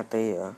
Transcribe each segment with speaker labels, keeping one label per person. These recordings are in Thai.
Speaker 1: มาตีเหรอ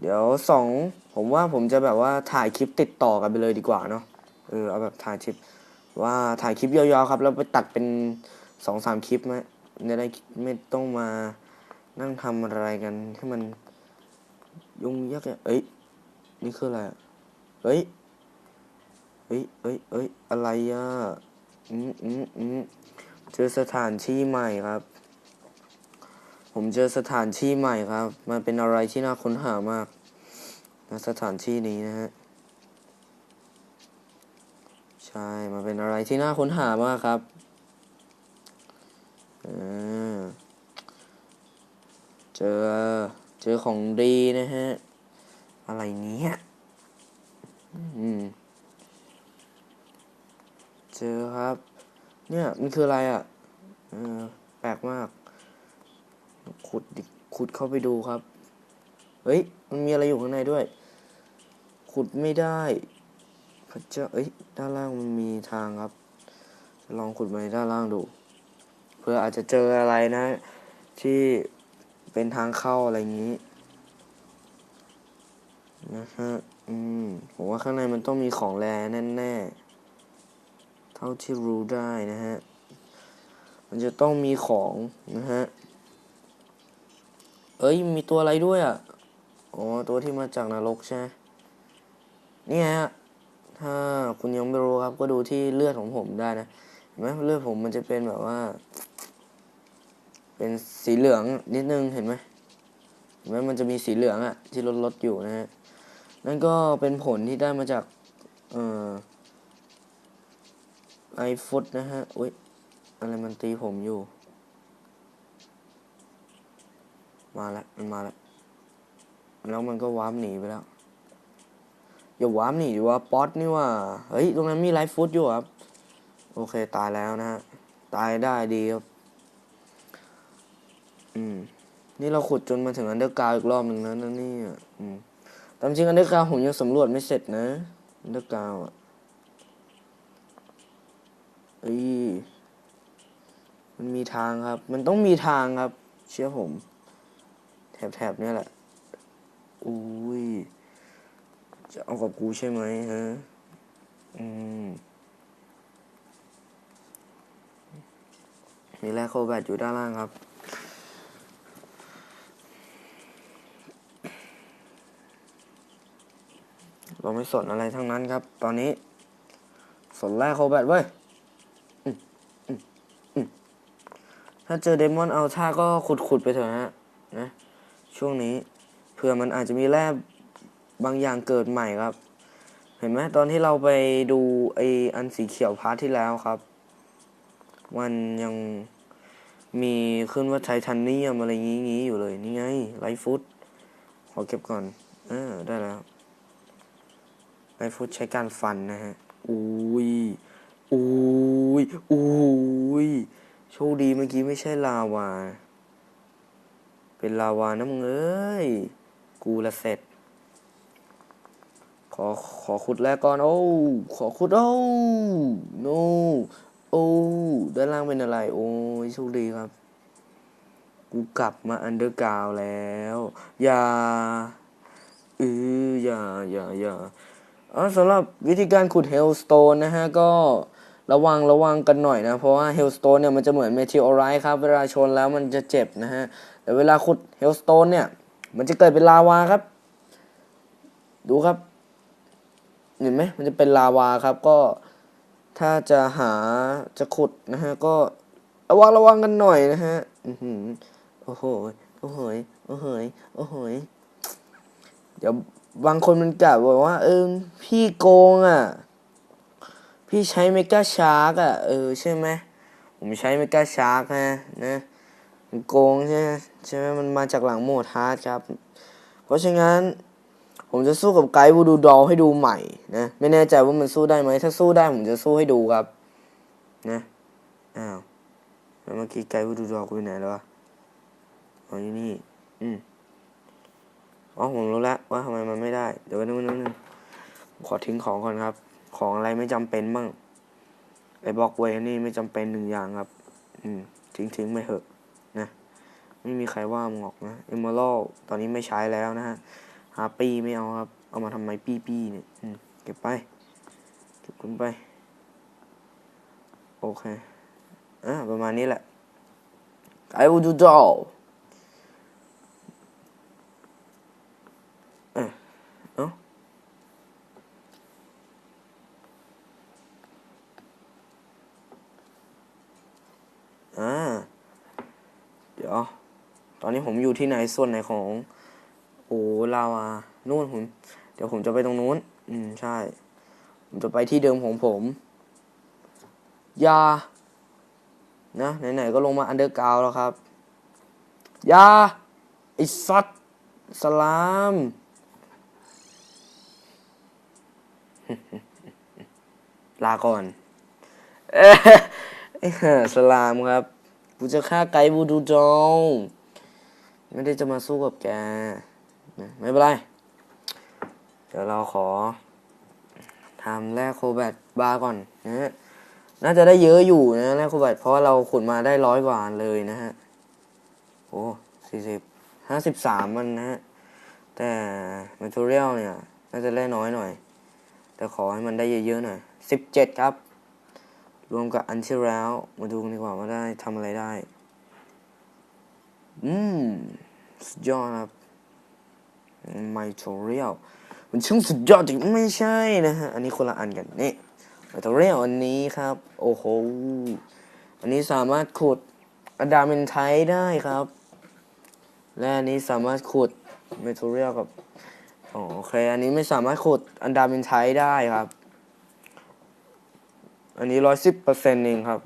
Speaker 1: เดี๋ยวสองผมว่าผมจะแบบว่าถ่ายคลิปติดต่อกันไปเลยดีกว่าเนาะ เออเอาแบบถ่ายคลิป ว่าถ่ายคลิปยาวๆครับ แล้วไปตัดเป็นสองสามคลิปไหมจะได้ไม่ต้องมานั่งทำอะไรกันให้มันยุ่งยากเอ้ย นี่คืออะไรเฮ้ยเฮ้ยเฮ้ยเฮ้ยอะไรอะ อืมอืมอืมเจอสถานที่ใหม่ครับ ผมเจอสถานที่ใหม่ครับ มันเป็นอะไรที่น่าค้นหามากนะสถานที่นี้นะฮะ ใช่ มันเป็นอะไรที่น่าค้นหามากครับเจอ เจอของดีนะฮะ อะไรเนี้ยอืม เจอครับ เนี่ย มันคืออะไรอะแปลกมาก ขุดดิขุดเข้าไปดูครับ เฮ้ย มันมีอะไรอยู่ข้างในด้วย ขุดไม่ได้ พระเจ้า เอ้ย ด้านล่างมันมีทางครับ ลองขุดไปด้านล่างดู เพื่ออาจจะเจออะไรนะ ที่เป็นทางเข้าอะไรอย่างนี้ นะฮะ อืม ผมว่าข้างในมันต้องมีของแร่แน่ๆ เท่าที่รู้ได้นะฮะ มันจะต้องมีของนะฮะ เอ้ยมีตัวอะไรด้วยอะอ๋อตัวที่มาจากนรกใช่ไหมนี่ฮะถ้าคุณยังไม่รู้ครับ ก็ดูที่เลือดของผมได้นะเห็นไหมเลือดผมมันจะเป็นแบบว่า เป็นสีเหลืองนิดนึงเห็นไหมเห็นไหมมันจะมีสีเหลืองอะที่ลดลดอยู่นะฮะนั่นก็เป็นผลที่ได้มาจากเอ่อไอฟุตนะฮะอุ้ยอะไรมันตีผมอยู่ มาแล้วมันมาแล้วแล้วมันก็วาร์ปหนีไปแล้ว อย่าวาร์ปหนีดิว่าป๊อตนี่ว่า เฮ้ย ตรงนั้นมีไลฟ์ฟุตอยู่ครับ โอเค ตายแล้วนะฮะ ตายได้ดีครับ อืม นี่เราขุดจนมาถึงอันเดอร์กราวอีกรอบหนึ่งแล้วนะนี่อะอืมตามจริงอันเดอร์กราวผมยังสำรวจไม่เสร็จนะอันเดอร์กราวอะเอ้ยมันมีทางครับ มันต้องมีทางครับ เชื่อผม แถบๆเนี่ยแหละ อุ้ย จะเอากับกูใช่ไหมฮะ อืม มีแร่โคแบตอยู่ด้านล่างครับ เราไม่สนอะไรทั้งนั้นครับ ตอนนี้ สนแร่โคแบตเว้ยถ้าเจอเดมอนเอาท่าก็ขุด ๆ ไปเถอะฮะนะ ช่วงนี้เผื่อมันอาจจะมีแร่บางอย่างเกิดใหม่ครับ เห็นไหมตอนที่เราไปดูไออันสีเขียวพาร์ทที่แล้วครับ มันยังมีขึ้นว่าไททานเนียมอะไรงี้งี้อยู่เลย นี่ไงไลฟ์ฟุตขอเก็บก่อนเออได้แล้วไลฟ์ฟุตใช้การฟันนะฮะอุ้ยอุ้ยอุ้ยโชคดีเมื่อกี้ไม่ใช่ลาวา เป็นลาวานะมึงเอ้ย กูละเสร็จ ขอขอขุดแรกก่อน โอ้ ขอขุด โอ้โนโอ้ ด้านล่างเป็นอะไร โอ้ยโชคดีครับ กูกลับมาอันเดอร์กราวแล้ว อย่าเอออย่าอย่าอย่าอ๋อสำหรับวิธีการขุดเฮลสโตนนะฮะ ก็ระวังระวังกันหน่อยนะ เพราะว่าเฮลสโตนเนี่ยมันจะเหมือนเมทิโอไรต์ครับ เวลาชนแล้วมันจะเจ็บนะฮะ แต่เวลาขุดเฮลสโตนเนี่ย มันจะเกิดเป็นลาวาครับ ดูครับ เห็นไหมมันจะเป็นลาวาครับ ก็ถ้าจะหาจะขุดนะฮะ ก็ระวังระวังกันหน่อยนะฮะอือหือโอ้โหโอ้โหโอ้โหโอ้โหเดี๋ยวบางคนมันกล่าวบอกว่า เออ พี่โกงอะ พี่ใช้เมกาชาร์กอะ เออ ใช่ไหมผมใช้เมกาชาร์กนะนะ โกงใช่ไหมใช่ไหมมันมาจากหลังโหมดฮาร์ดครับ เพราะฉะนั้นผมจะสู้กับไกด์วูดูดอลให้ดูใหม่นะ ไม่แน่ใจว่ามันสู้ได้ไหม ถ้าสู้ได้ผมจะสู้ให้ดูครับ นะอ้าวแล้วเมื่อกี้ไกด์วูดูดอลกูไปไหนแล้ววะอ๋ออยู่นี่ อืมอ๋อผมรู้แล้วว่าทำไมมันไม่ได้ เดี๋ยวนึงนึงนึงขอทิ้งของก่อนครับ ของอะไรไม่จำเป็นบ้างไอ้บล็อกเวนี่ไม่จำเป็นหนึ่งอย่างครับ อืมทิ้งทิ้งไม่เหอะ ไม่มีใครว่ามึงหรอกนะเอมเมอรัลตอนนี้ไม่ใช้แล้วนะฮะหาปีไม่เอาครับ เอามาทำไมปี้ปี้เนี่ยเก็บไป เก็บขึ้นไป โอเค อ่าประมาณนี้แหละ I will do doll เอ้ยเอ้าอ่าเดี๋ยวตอนนี้ผมอยู่ที่ไหนส่วนไหนของ โอ้ลาวานู่นผมเดี๋ยวผมจะไปตรงนู้น อืมใช่ ผมจะไปที่เดิมของผม ยา นะไหนๆก็ลงมาอันเดอร์กราวแล้วครับ ยาไอสัตว์สลามลาก่อนเอ้สลามครับ กูจะฆ่าไกด์บูดูจง ไม่ได้จะมาสู้กับแกนะไม่เป็นไร เดี๋ยวเราขอทำแรกโคแบตบาร์ก่อนนะฮะน่าจะได้เยอะอยู่นะแรกโคแบตเพราะว่าเราขุดมาได้ร้อยกว่าเลยนะฮะโอ้สี่สิบห้าสิบสามมันนะฮะแต่ material เนี่ย น่าจะได้น้อยหน่อย แต่ขอให้มันได้เยอะๆหน่อยสิบเจ็ดครับ รวมกับอันที่แล้ว มาดูกันดีกว่าว่าได้ทำอะไรได้ อืม สุดยอดครับ material มันช่างสุดยอดจริงไม่ใช่นะฮะ อันนี้คนละอันกันนี่ material อันนี้ครับ โอ้โห อันนี้สามารถขุดอะดาเมนไทได้ครับ และอันนี้สามารถขุด material กับอ๋อโอเค อันนี้ไม่สามารถขุดอันดาเมนไทได้ครับ อันนี้ร้อยสิบเปอร์เซ็นต์เองครับ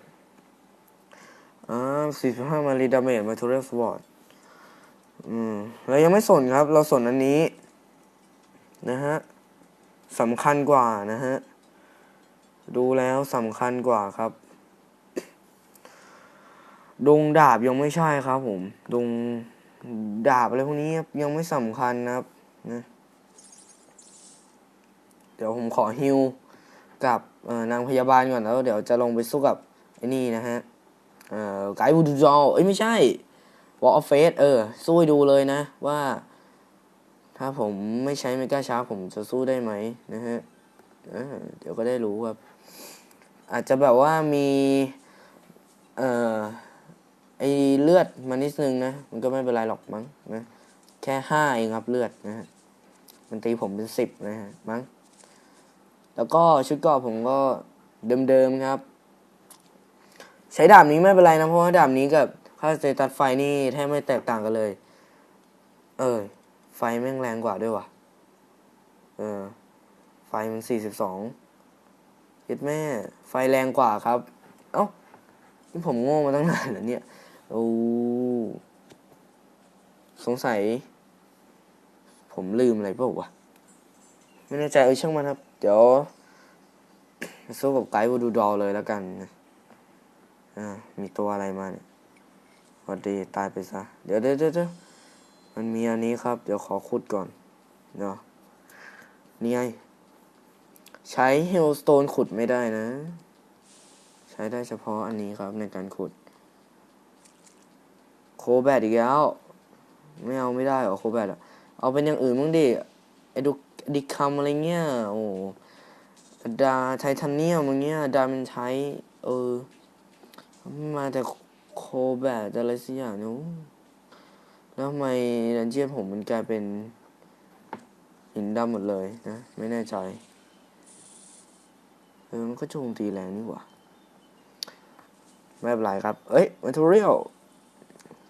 Speaker 1: อ่าสี่สิบห้ามารีดาเมจมาทูเรสวอร์ด อืมเรายังไม่สนครับ เราสนอันนี้ นะฮะสำคัญกว่านะฮะ ดูแล้วสำคัญกว่าครับ ดงดาบยังไม่ใช่ครับผม ดงดาบอะไรพวกนี้ยังไม่สำคัญนะครับนะเดี๋ยวผมขอฮิวกับนางพยาบาลก่อนแล้ว เดี๋ยวจะลงไปสู้กับไอ้นี่นะฮะไกด์บูดูจอลเอ้ยไม่ใช่ วอลเฟสเออ สู้ดูเลยนะ ว่า ถ้าผมไม่ใช้เมกาชาร์ผมจะสู้ได้ไหมนะฮะเเดี๋ยวก็ได้รู้ครับ อาจจะแบบว่ามี เอ่อไอเลือดมานิดนึงนะ มันก็ไม่เป็นไรหรอกมั้งนะ แค่ห้าเองครับเลือดนะฮะมันตีผมเป็นสิบนะฮะมั้ง แล้วก็ชุดเกราะผมก็เดิมๆครับ ใช้ดาบนี้ไม่เป็นไรนะ เพราะว่าดาบนี้กับ ค่าสเตตัสไฟนี่แทบไม่แตกต่างกันเลย เออ ไฟแม่งแรงกว่าด้วยว่ะ เออ ไฟมันสี่สิบสองคิดแม่ ไฟแรงกว่าครับ เอ้านี่ผมโง่มาตั้งนานแล้วเนี่ย โอ้ สงสัย ผมลืมอะไรเปล่าวะ ไม่แน่ใจเออช่างมันครับ เดี๋ยวสู้กับไกด์วูดูดอเลยแล้วกัน อ่า มีตัวอะไรมาเนี่ย สวัสดีตายไปซะ เดี๋ยวเดี๋ยวเดี๋ยวมันมีอันนี้ครับ เดี๋ยวขอขุดก่อนเนาะนี่ไง ใช้เฮลสโตนขุดไม่ได้นะ ใช้ได้เฉพาะอันนี้ครับในการขุด โคแบตอีกแล้ว ไม่เอาไม่ได้หรอโคแบตอะเอาเป็นอย่างอื่นมั้งดิไอดูดิคัมอะไรเงี้ยโอ้ดาไทเทเนียมอะไรเงี้ยดามันใช้ เออ มาแต่ แบตอะไรสักอย่างนี่ยโอ้แล้วทำไมดันเจียนผมมันกลายเป็นหินดำหมดเลยนะ ไม่แน่ใจ เออ มันก็โจมตีแรงนี่หว่าไม่เป็นไรครับ เอ้ย material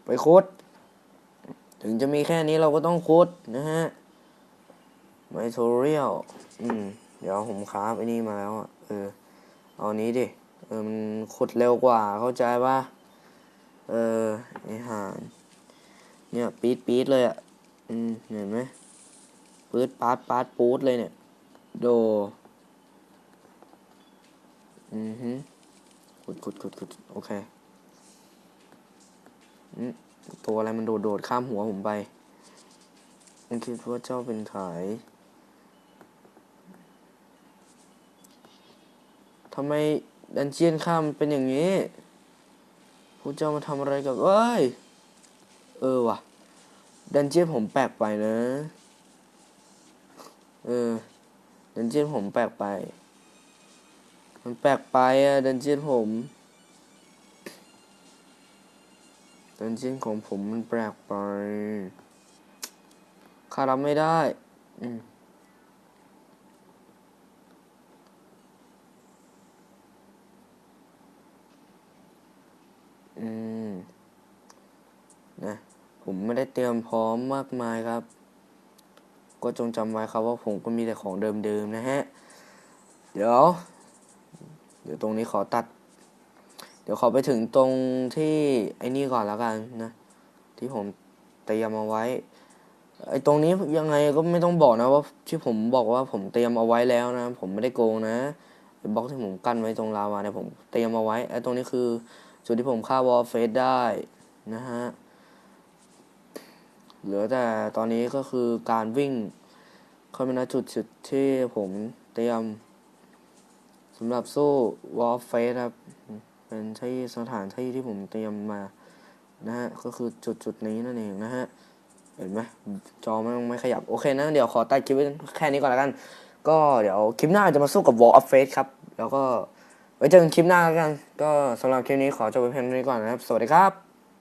Speaker 1: ไปโคดถึงจะมีแค่นี้เราก็ต้องโคดนะฮะ material อืม เดี๋ยวผมคราฟไอ้นี่มาแล้วอะ เออ เอานี้ดิ เออ มันขุดเร็วกว่าเข้าใจป่ะ เออไอห่านเนี่ยปี๊ดปี๊ดเลยอะอืมเห็นไหมปื๊ดปาดปาดปูดเลยเนี่ย โด อือฮึขุดขุดขุดขุดโอเคอืมตัวอะไรมันโดดโดดข้ามหัวผมไป มันคิดว่าเจ้าเป็นขายทำไมดันเจียนข้ามเป็นอย่างนี้ พวกเจ้ามาทำอะไรกับเอ้ย เออว่ะ ดันเจียนผมแปลกไปนะ เออ ดันเจียนผมแปลกไป มันแปลกไปอะดันเจียนผม ดันเจียนของผมมันแปลกไปข้ารับไม่ได้ อืม อืม นะ ผมไม่ได้เตรียมพร้อมมากมายครับ ก็จงจำไว้ครับว่าผมก็มีแต่ของเดิมๆนะฮะ เดี๋ยว เดี๋ยวตรงนี้ขอตัด เดี๋ยวขอไปถึงตรงที่ไอ้นี่ก่อนแล้วกันนะ ที่ผมเตรียมเอาไว้ ไอ้ตรงนี้ยังไงก็ไม่ต้องบอกนะว่าที่ผมบอกว่าผมเตรียมเอาไว้แล้วนะ ผมไม่ได้โกงนะบล็อกที่ผมกั้นไว้ตรงลาวาเนี่ยผมเตรียมเอาไว้ไอ้ตรงนี้คือจุดที่ผมฆ่าวอลเฟสได้นะฮะ เหลือแต่ตอนนี้ก็คือการวิ่งเข้าไปณจุดจุดที่ผมเตรียมสำหรับสู้วอลเฟสครับ เป็นที่สถานที่ที่ผมเตรียมมานะฮะ ก็คือจุดจุดนี้นั่นเองนะฮะ เห็นไหมจอมันไม่ขยับ โอเคนะ เดี๋ยวขอตัดคลิปแค่นี้ก่อนแล้วกัน ก็เดี๋ยวคลิปหน้าจะมาสู้กับ Wall of Fate ครับ แล้วก็ไว้เจอกันคลิปหน้าแล้วกัน ก็สำหรับคลิปนี้ขอจบไปเพียงเท่านี้ก่อนนะครับ สวัสดีครับ